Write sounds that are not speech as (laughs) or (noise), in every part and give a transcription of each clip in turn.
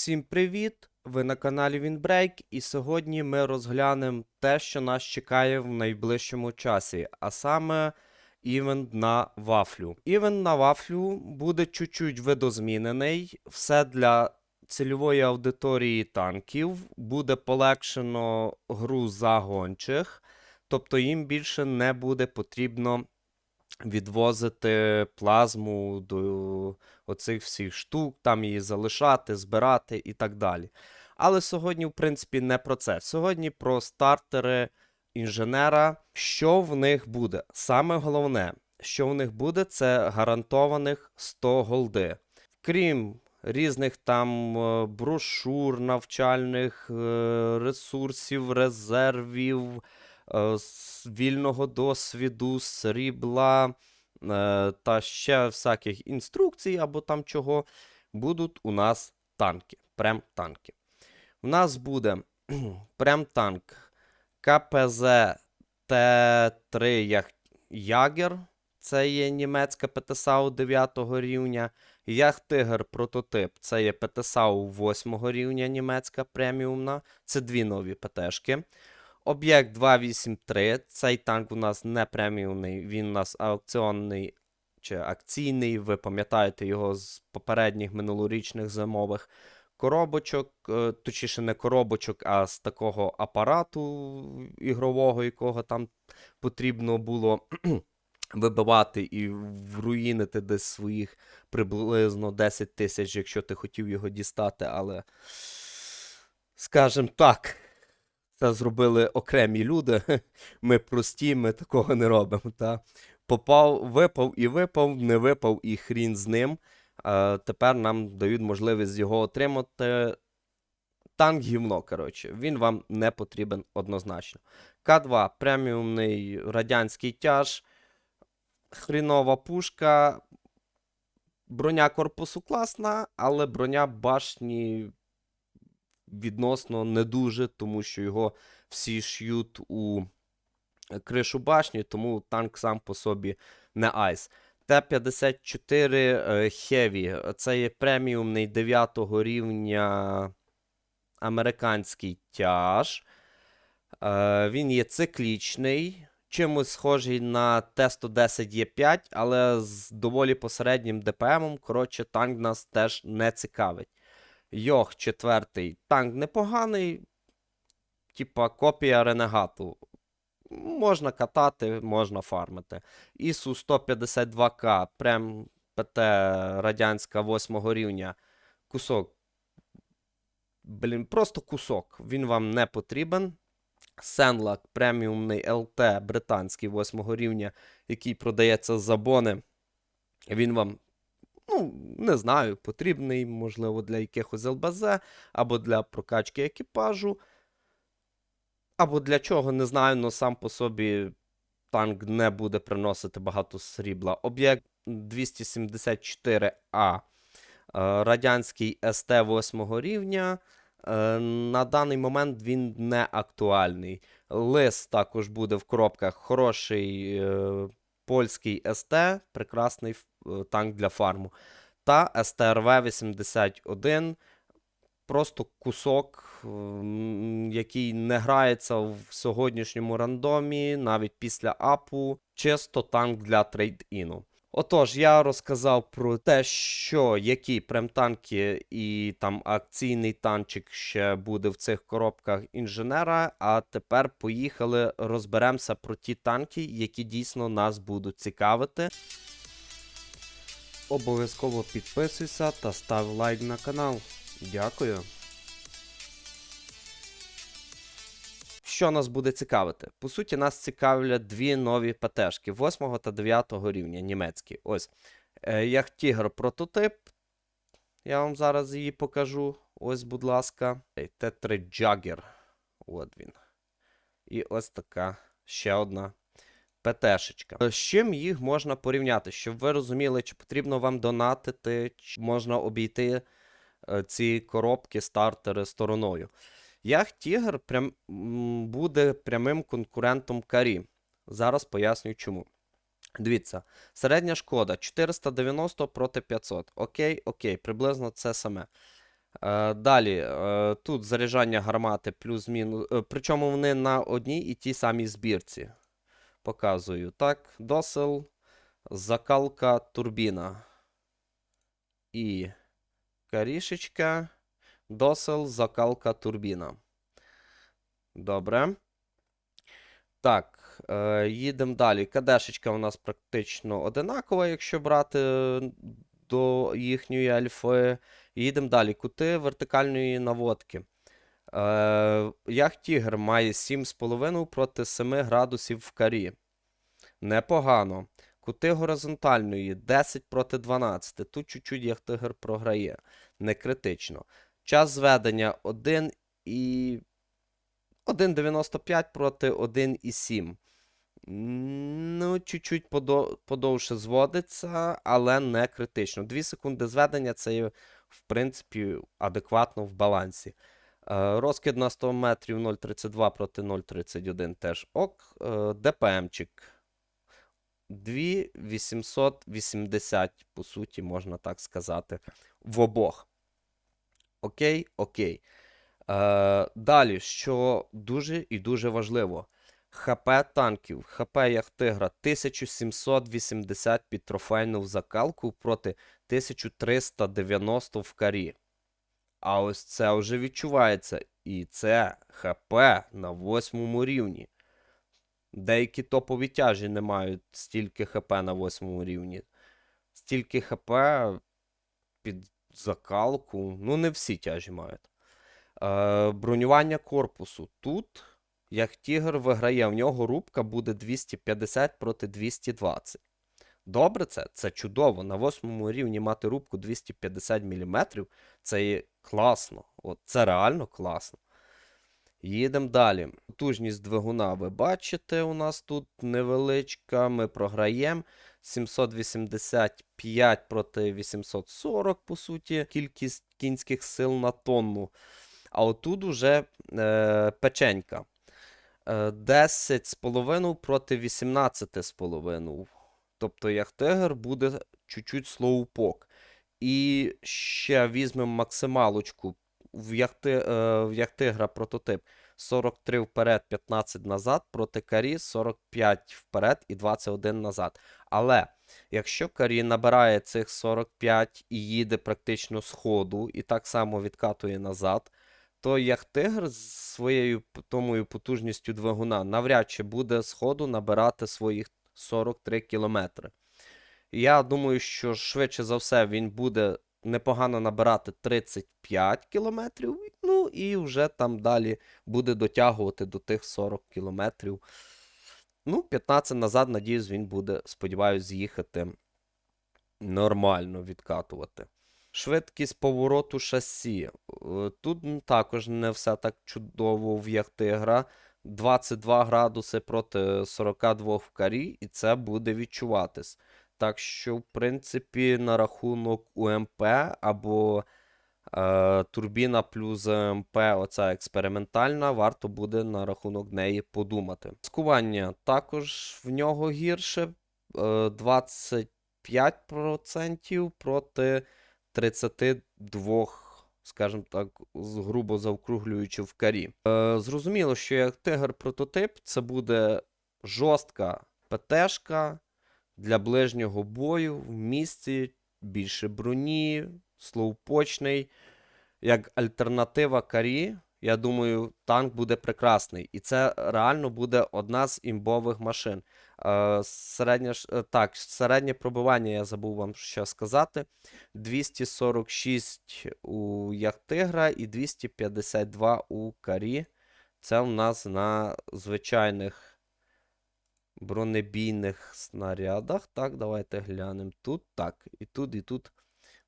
Всім привіт! Ви на каналі Вінбрейк, і сьогодні ми розглянемо те, що нас чекає в найближчому часі, а саме івент на вафлю. Івент на вафлю буде чуть-чуть видозмінений. Все для цільової аудиторії танків. Буде полегшено гру загончих, тобто їм більше не буде потрібно відвозити плазму до оцих всіх штук, там її залишати, збирати і так далі. Але сьогодні, в принципі, не про це. Сьогодні про стартери інженера. Що в них буде? Саме головне, що в них буде, це гарантованих 100 голди. Крім різних там е, брошур, навчальних е, ресурсів, резервів, е, вільного досвіду, срібла та ще всяких інструкцій або там чого, будуть у нас танки, прем-танки. У нас буде (clears throat) прем-танк КПЗ Т3 Ягер, це є німецька ПТСАУ 9 рівня. Ях-Тигр прототип, це є ПТСАУ 8 рівня німецька преміумна. Це дві нові ПТшки. Об'єкт 283. Цей танк у нас не преміумний, він у нас аукціонний чи акційний. Ви пам'ятаєте його з попередніх минулорічних зимових коробочок, е, точніше, не коробочок, а з такого апарату ігрового, якого там потрібно було (clears throat) вибивати і вруїнити десь своїх приблизно 10 тисяч, якщо ти хотів його дістати, але, скажімо так. Це зробили окремі люди. (laughs) Ми прості, ми такого не робимо. Та? Попав, випав і випав, не випав і хрін з ним. Е, тепер нам дають можливість його отримати. Танк гівно, коротше. Він вам не потрібен однозначно. К2 преміумний радянський тяж. Хрінова пушка. Броня корпусу класна, але броня башні відносно не дуже, тому що його всі ш'ють у кришу башні, тому танк сам по собі не айс. Т-54 е, Heavy. Це є преміумний 9 рівня американський тяж. Е, Він є циклічний, чимось схожий на Т-110Е5, але з доволі посереднім ДПМом. Коротше, танк нас теж не цікавить. Йох, четвертий. Танк непоганий. Типа копія ренегату. Можна катати, можна фармити. ісу 152К, прем ПТ радянська 8 рівня. Кусок. Блін, просто кусок. Він вам не потрібен. Сенлак преміумний ЛТ британський 8 рівня, який продається за бони. Він вам, ну, не знаю, потрібний, можливо, для якихось ЛБЗ, або для прокачки екіпажу. Або для чого, не знаю, але сам по собі танк не буде приносити багато срібла. Об'єкт 274А, е, радянський СТ 8 рівня. Е, На даний момент він не актуальний. Лис також буде в коробках. Хороший е, польський СТ, прекрасний танк для фарму. Та СТРВ-81 просто кусок, який не грається в сьогоднішньому рандомі, навіть після апу. Чисто танк для трейд-іну. Отож, я розказав про те, що які премтанки і там акційний танчик ще буде в цих коробках інженера. А тепер поїхали розберемося про ті танки, які дійсно нас будуть цікавити. Обов'язково підписуйся та став лайк на канал. Дякую. Що нас буде цікавити? По суті, нас цікавлять дві нові ПТшки 8 та 9 рівня німецькі. Ось. Е, як Тігр прототип. Я вам зараз її покажу. Ось, будь ласка. Ей, Т3 Jagger. От він. І ось така ще одна ПТшечка. З чим їх можна порівняти, щоб ви розуміли, чи потрібно вам донатити, чи можна обійти е, ці коробки, стартери стороною. Ях Тігр прям, буде прямим конкурентом Карі. Зараз поясню чому. Дивіться, середня шкода 490 проти 500. Окей, окей, приблизно це саме. Е, далі, е, тут заряджання гармати плюс-мінус. е, причому вони на одній і тій самій збірці. Показую. Так, досел, закалка, турбіна. І карішечка, досел, закалка, турбіна. Добре. Так, е, їдемо далі. КДшечка у нас практично одинакова, якщо брати е, до їхньої альфи. Їдемо далі. Кути вертикальної наводки. Е, Яхтігр має 7,5 проти 7 градусів в карі. Непогано. Кути горизонтальної 10 проти 12. Тут чуть-чуть Яхтигр програє. Не критично. Час зведення 1 і 1,95 проти 1,7. М, Ну, чуть-чуть подовше зводиться, але не критично. 2 секунди зведення це в принципі, адекватно в балансі. Е, Розкид на 100 метрів 0,32 проти 0,31 теж ок. Е, ДПМчик 2880, по суті, можна так сказати, в обох. Окей, окей. Е, далі, що дуже і дуже важливо. ХП танків, ХП Яхтигра 1780 під трофейну закалку проти 1390 в карі. А ось це вже відчувається. І це ХП на восьмому рівні. Деякі топові тяжі не мають стільки ХП на восьмому рівні. Стільки ХП під закалку. Ну, не всі тяжі мають. Е, бронювання корпусу. Тут як Тігр виграє, в нього рубка буде 250 проти 220. Добре це? Це чудово. На восьмому рівні мати рубку 250 мм. Це є класно. От, це реально класно. Їдемо далі. Потужність двигуна, ви бачите, у нас тут невеличка. Ми програємо. 785 проти 840, по суті, кількість кінських сил на тонну. А отут уже е, печенька. Е, 10,5 проти 18,5. Тобто Яхтегер буде чуть-чуть слоупок. І ще візьмемо максималочку. В, Яхти, е, в Яхтигра прототип 43 вперед, 15 назад, проти Карі 45 вперед і 21 назад. Але якщо Карі набирає цих 45 і їде практично з ходу, і так само відкатує назад, то Яхтигр з своєю томою потужністю двигуна навряд чи буде з ходу набирати своїх 43 кілометри. Я думаю, що швидше за все він буде непогано набирати 35 кілометрів, ну і вже там далі буде дотягувати до тих 40 кілометрів. Ну, 15 назад, надіюсь, він буде, сподіваюсь, з'їхати нормально відкатувати. Швидкість повороту шасі. Е, Тут також не все так чудово в Яхтигра. 22 градуси проти 42 в карі, і це буде відчуватись. Так що, в принципі, на рахунок УМП або е, турбіна плюс МП, оця експериментальна, варто буде на рахунок неї подумати. Маскування також в нього гірше. Е, 25% проти 32, скажімо так, грубо заокруглюючи в карі. Е, зрозуміло, що як Тигр прототип, це буде жорстка ПТшка для ближнього бою в місці, більше броні, слоупочний. Як альтернатива карі, я думаю, танк буде прекрасний. І це реально буде одна з імбових машин. Е, середнє, е, так, середнє пробивання я забув вам ще сказати. 246 у Яхтигра і 252 у Карі. Це у нас на звичайних бронебійних снарядах. Так, давайте глянемо. Тут так, і тут, і тут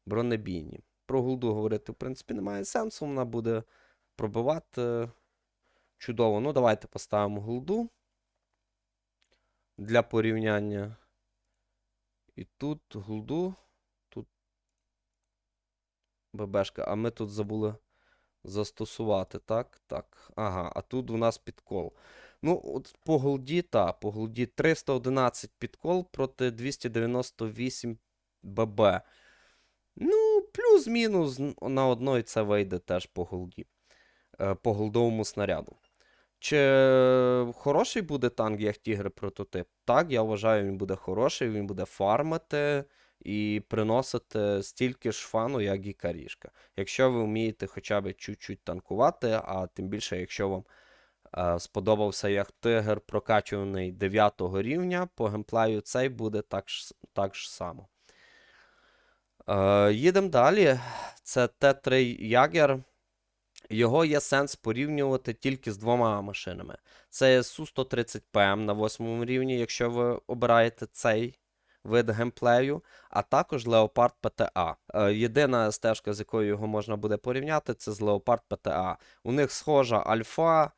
бронебійні. Про голду говорити, в принципі, немає сенсу. Вона буде пробивати чудово. Ну, давайте поставимо голду для порівняння. І тут голду, тут ББшка, а ми тут забули застосувати, так? Так. Ага, а тут у нас підкол. Ну, от по голді, та, по голді 311 підкол проти 298 ББ. Ну, плюс-мінус на одної це вийде теж по голді. Е, По голдовому снаряду. Чи хороший буде танк, як Тігр прототип? Так, я вважаю, він буде хороший, він буде фармити і приносити стільки ж фану, як і карішка. Якщо ви вмієте хоча б чуть-чуть танкувати, а тим більше, якщо вам е, сподобався як тигр прокачуваний 9 рівня, по геймплею цей буде так ж, так ж само. Е, їдемо далі. Це Т3 Ягер. Його є сенс порівнювати тільки з двома машинами. Це Су-130ПМ на 8 рівні, якщо ви обираєте цей вид геймплею, а також Leopard PTA. Е, Єдина стежка, з якою його можна буде порівняти, це з Leopard PTA. У них схожа альфа.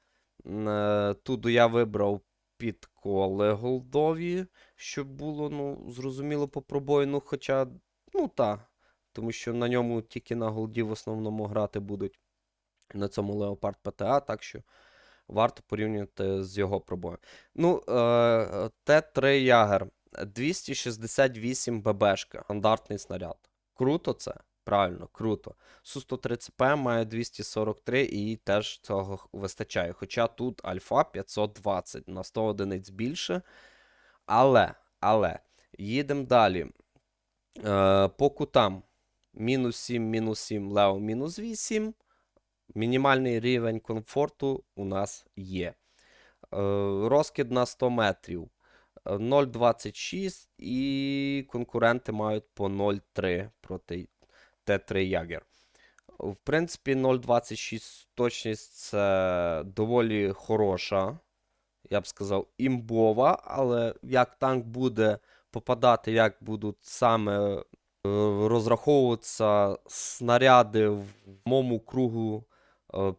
Е, Тут я вибрав підколи голдові, щоб було ну, зрозуміло по пробоїну, хоча, ну та, тому що на ньому тільки на голді в основному грати будуть на цьому Leopard PTA, так що варто порівнювати з його пробоєм. Ну, е, Т3 Ягер 268 ББшка, стандартний снаряд. Круто це? Правильно, круто. Су-130П має 243 і їй теж цього вистачає. Хоча тут альфа 520 на 100 одиниць більше. Але, але, їдемо далі. Е, по кутам мінус 7, мінус 7, лео мінус 8. Мінімальний рівень комфорту у нас є. Е, розкид на 100 метрів. е, 0,26 і конкуренти мають по 0,3 проти Т3 Ягер. В принципі, 0,26 точність це доволі хороша, я б сказав, імбова, але як танк буде попадати, як будуть саме е, розраховуватися снаряди в моєму кругу е,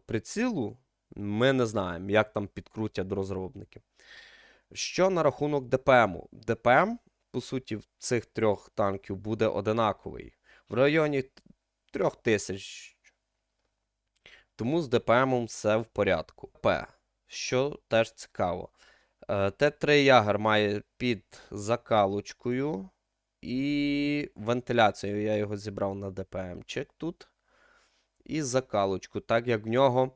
прицілу, ми не знаємо, як там підкрутять розробники. Що на рахунок ДПМу? ДПМ, по суті, в цих трьох танків буде одинаковий. В районі 3000. Тому з ДПМом все в порядку. П. Що теж цікаво. Е, Т3 Ягер має під закалочкою і вентиляцією. Я його зібрав на ДПМчик тут. І закалочку, так як в нього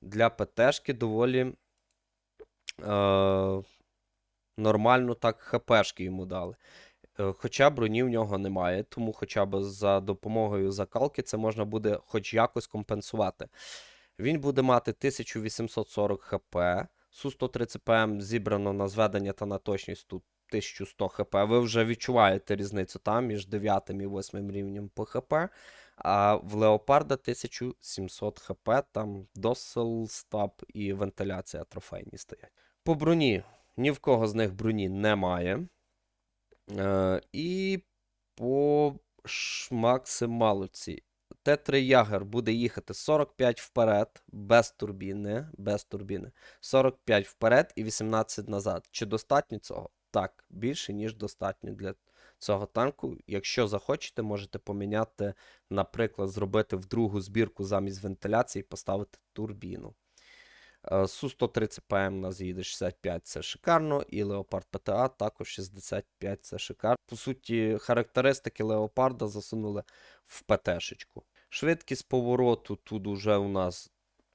для ПТшки доволі е, нормально так ХПшки йому дали. Е, Хоча броні в нього немає, тому хоча б за допомогою закалки це можна буде хоч якось компенсувати. Він буде мати 1840 хп. Су-130 ПМ зібрано на зведення та на точність тут 1100 хп. Ви вже відчуваєте різницю там між 9 і 8 рівнем по хп. А в Леопарда 1700 хп, там досел, стаб і вентиляція трофейні стоять. По броні ні в кого з них броні немає. Е, і по максималоці. Т3 Ягер буде їхати 45 вперед, без турбіни, без турбіни. 45 вперед і 18 назад. Чи достатньо цього? Так, більше, ніж достатньо для цього танку. Якщо захочете, можете поміняти, наприклад, зробити в другу збірку замість вентиляції, поставити турбіну. Е, Су-130 ПМ у нас їде 65, це шикарно, і Leopard ПТА також 65, це шикарно. По суті, характеристики Леопарда засунули в ПТшечку. Швидкість повороту тут уже у нас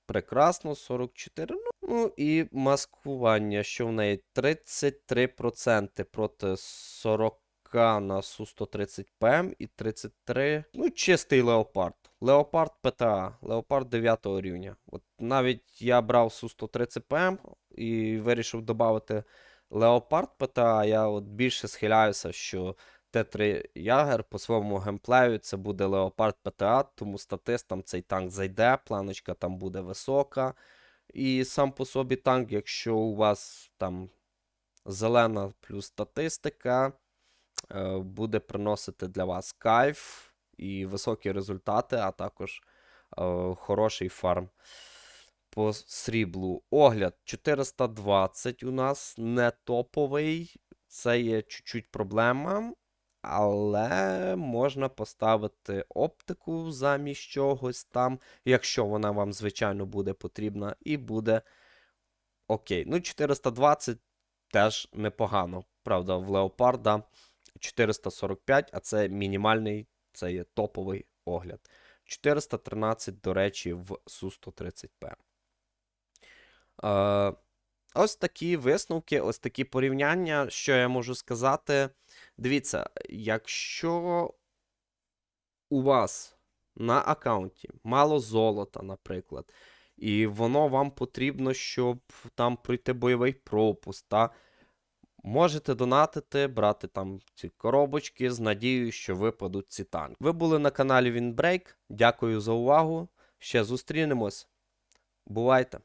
прекрасно, 44. Ну, ну і маскування, що в неї 33% проти 40 на Су-130 ПМ і 33. Ну, чистий Леопард. Леопард ПТА, Леопард 9 рівня. От навіть я брав Су-130 ПМ і вирішив додати Леопард ПТА. Я от більше схиляюся, що Т3 Ягер по своєму геймплею це буде Леопард ПТА, тому статистам цей танк зайде, планочка там буде висока. І сам по собі танк, якщо у вас там зелена плюс статистика, буде приносити для вас кайф і високі результати, а також е, хороший фарм по сріблу. Огляд 420 у нас не топовий. Це є чуть-чуть проблема. Але можна поставити оптику замість чогось там, якщо вона вам, звичайно, буде потрібна, і буде окей. Ну, 420 теж непогано. Правда, в Леопарда 445, а це мінімальний Це є топовий огляд. 413, до речі, в Су-130П. Е, ось такі висновки, ось такі порівняння. Що я можу сказати? Дивіться, якщо у вас на аккаунті мало золота, наприклад, і воно вам потрібно, щоб там пройти бойовий пропуск, та можете донатити, брати там ці коробочки з надією, що випадуть ці танки. Ви були на каналі Вінбрейк. Дякую за увагу. Ще зустрінемось. Бувайте!